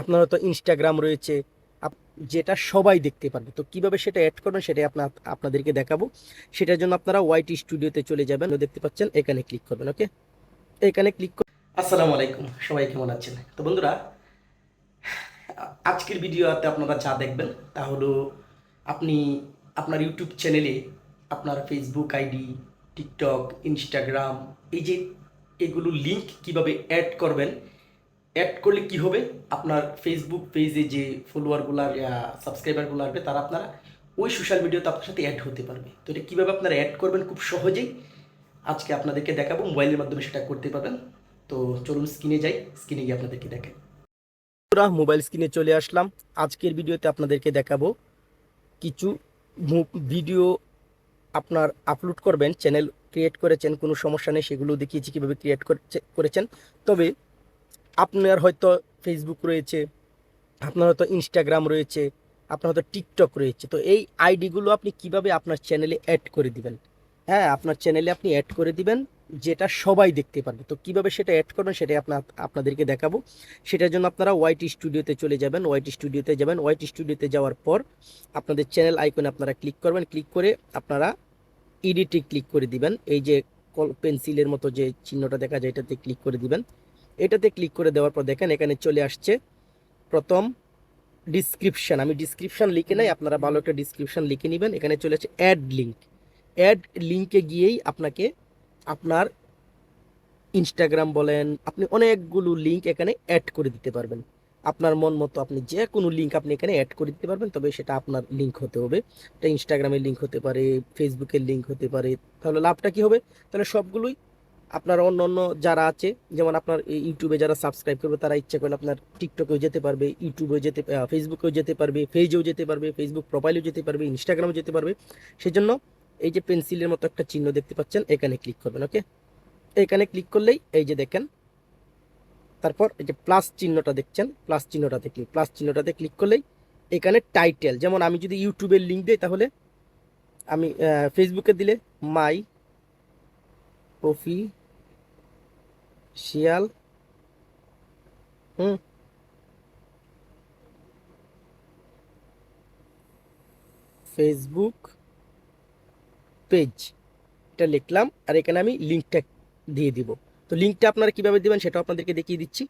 আপনার হয়তো ইনস্টাগ্রাম রয়েছে। যেটা সবাই দেখতে পারবে। তো কীভাবে সেটা অ্যাড করবেন সেটাই আপনার আপনাদেরকে দেখাবো। সেটার জন্য আপনারা ওয়াইটি স্টুডিওতে চলে যাবেন। দেখতে পাচ্ছেন, এখানে ক্লিক করবেন ওকে এখানে ক্লিক আসসালামু আলাইকুম, সবাই কেমন আছেন? তো বন্ধুরা, আজকের ভিডিওতে আপনারা যা দেখবেন তা হলো আপনি আপনার ইউটিউব চ্যানেলে আপনার ফেসবুক আইডি টিকটক ইনস্টাগ্রাম এই যে এগুলো লিংক কীভাবে অ্যাড করবেন অ্যাড করলে কি হবে? আপনার ফেসবুক পেজে যে ফলোয়ারগুলো সাবস্ক্রাইবারগুলো আসবে, তারা আপনারা ওই সোশ্যাল মিডিয়াতে আপনার সাথে অ্যাড হতে পারবে। তো এটা কীভাবে আপনারা অ্যাড করবেন? খুব সহজেই আজকে আপনাদেরকে দেখাবো। মোবাইলের মাধ্যমে সেটা করতে পারবেন। তো চলুন স্ক্রিনে যাই। স্ক্রিনে গিয়ে আপনাদেরকে দেখাই। বন্ধুরা মোবাইল স্ক্রিনে চলে আসলাম। আজকের ভিডিওতে আপনাদেরকে দেখাবো কিছু ভিডিও আপনার আপলোড করবেন। চ্যানেল ক্রিয়েট করেছেন, কোনো সমস্যা নেই, সেগুলো দেখিয়েছি কীভাবে ক্রিয়েট করেছেন। তবে আপনার হয়তো ফেসবুক রয়েছে, আপনার হয়তো ইনস্টাগ্রাম রয়েছে, আপনার হয়তো টিকটক রয়েছে। তো এই আইডিগুলো আপনি কীভাবে আপনার চ্যানেলে অ্যাড করে দিবেন? হ্যাঁ আপনার চ্যানেলে আপনি অ্যাড করে দিবেন, যেটা সবাই দেখতে পারবে। তো কীভাবে সেটা অ্যাড করবেন, সেটাই আপনার আপনাদেরকে দেখাবো। সেটার জন্য আপনারা ওয়াইটি স্টুডিওতে চলে যাবেন। ওয়াইটি স্টুডিওতে যাবেন। ওয়াইটি স্টুডিওতে যাওয়ার পর আপনাদের চ্যানেল আইকনে আপনারা ক্লিক করবেন। ক্লিক করে আপনারা এডিটে ক্লিক করে দিবেন। এই যে পেন্সিলের মতো যে চিহ্নটা দেখা যায়, এটাতে ক্লিক করে দিবেন। এটাতে ক্লিক করে দেওয়ার পর দেখেন এখানে চলে আসছে প্রথম ডিসক্রিপশন আমি ডিসক্রিপশন লিখে নাই, আপনারা ভালো একটা ডিসক্রিপশন লিখে নেবেন। এখানে চলে আসছে অ্যাড লিঙ্ক অ্যাড লিঙ্কে গিয়েই আপনাকে আপনার ইনস্টাগ্রাম বলেন, আপনি অনেকগুলো লিঙ্ক এখানে অ্যাড করে দিতে পারবেন। আপনার মন মতো আপনি যে কোনো লিঙ্ক আপনি এখানে অ্যাড করে দিতে পারবেন, তবে সেটা আপনার লিঙ্ক হতে হবে। এটা ইনস্টাগ্রামের লিঙ্ক হতে পারে ফেসবুকের লিঙ্ক হতে পারে। তাহলে লাভটা কি হবে? তাহলে সবগুলোই আপনার অন্য অন্য যারা আছে, যেমন আপনার ইউটিউবে যারা সাবস্ক্রাইব করবে, তারা ইচ্ছা করলে আপনার টিকটকেও যেতে পারবে, ইউটিউবেও যেতে ফেসবুকেও যেতে পারবে পেজেও যেতে পারবে ফেসবুক প্রোফাইলেও যেতে পারবে ইনস্টাগ্রামেও যেতে পারবে। সেজন্য এই যে পেন্সিলের মতো একটা চিহ্ন দেখতে পাচ্ছেন, এখানে ক্লিক করবেন ওকে এখানে ক্লিক করলেই এই যে দেখেন, তারপর এই যে প্লাস চিহ্নটা দেখছেন প্লাস চিহ্নটাতে ক্লিক প্লাস চিহ্নটাতে ক্লিক করলেই এখানে টাইটেল যেমন আমি যদি ইউটিউবের লিঙ্ক দিই, তাহলে আমি ফেসবুকে দিলে মাই কফি শিয়াল। হুম। ফেসবুক পেজ এটা লিখলাম আর এখানে আমি লিঙ্কটা দিয়ে দিব। তো লিঙ্কটা আপনারা কীভাবে দিবেন সেটা আপনাদেরকে দেখিয়ে দিচ্ছি।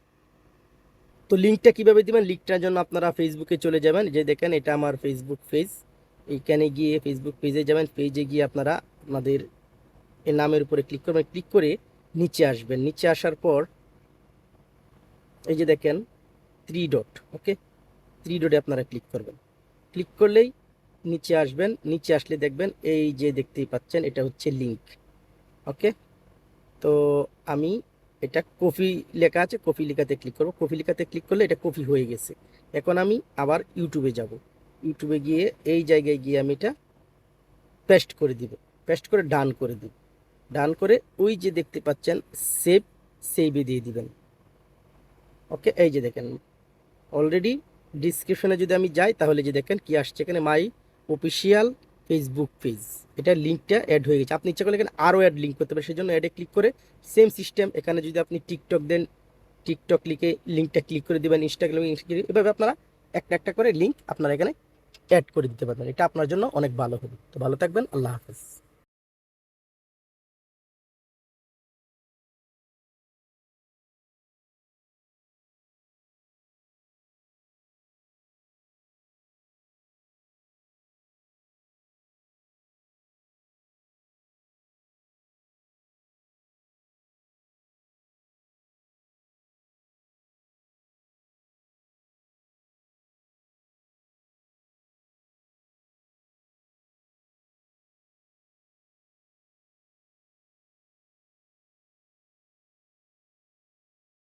তো লিঙ্কটা কীভাবে দিবেন? লিঙ্কটার জন্য আপনারা ফেসবুকে চলে যাবেন। যে দেখেন, এটা আমার ফেসবুক পেজ এইখানে গিয়ে ফেসবুক পেজে যাবেন। পেজে গিয়ে আপনারা আপনাদের এই নামের উপরে ক্লিক করবেন। ক্লিক করে নিচে আসবেন। নিচে আসার পর এই যে দেখেন থ্রি ডট ওকে থ্রি ডটে আপনারা ক্লিক করবেন। ক্লিক করলেই নিচে আসবেন। নিচে আসলে দেখবেন এই যে দেখতেই পাচ্ছেন, এটা হচ্ছে লিঙ্ক ওকে তো আমি এটা কফি লেখা আছে কফি লেখাতে ক্লিক করব। কফি লেখাতে ক্লিক করলে এটা কফি হয়ে গেছে। এখন আমি আবার ইউটিউবে যাব। ইউটিউবে গিয়ে, এই জায়গায় গিয়ে আমি এটা পেস্ট করে দিব। পেস্ট করে ডান করে দিব। ডান করে ওই যে দেখতে পাচ্ছেন, সেভ, সেভে দিয়ে দিবেন। ওকে, এই যে দেখেন অলরেডি ডিসক্রিপশনে যদি আমি যাই, তাহলে যে দেখেন কি আসছে এখানে মাই অফিসিয়াল ফেসবুক পেজ এটা লিঙ্কটা অ্যাড হয়ে গেছে। আপনি ইচ্ছা করলে এখানে আরও অ্যাড লিঙ্ক করতে পারেন। সেই জন্য অ্যাডে ক্লিক করে সেম সিস্টেম এখানে যদি আপনি টিকটক দেন টিকটক লিখে লিঙ্কটা ক্লিক করে দেবেন ইনস্টাগ্রাম এভাবে আপনারা একটা একটা করে লিঙ্ক আপনারা এখানে অ্যাড করে দিতে পারবেন। এটা আপনার জন্য অনেক ভালো হবে। তো ভালো থাকবেন, আল্লাহ হাফেজ।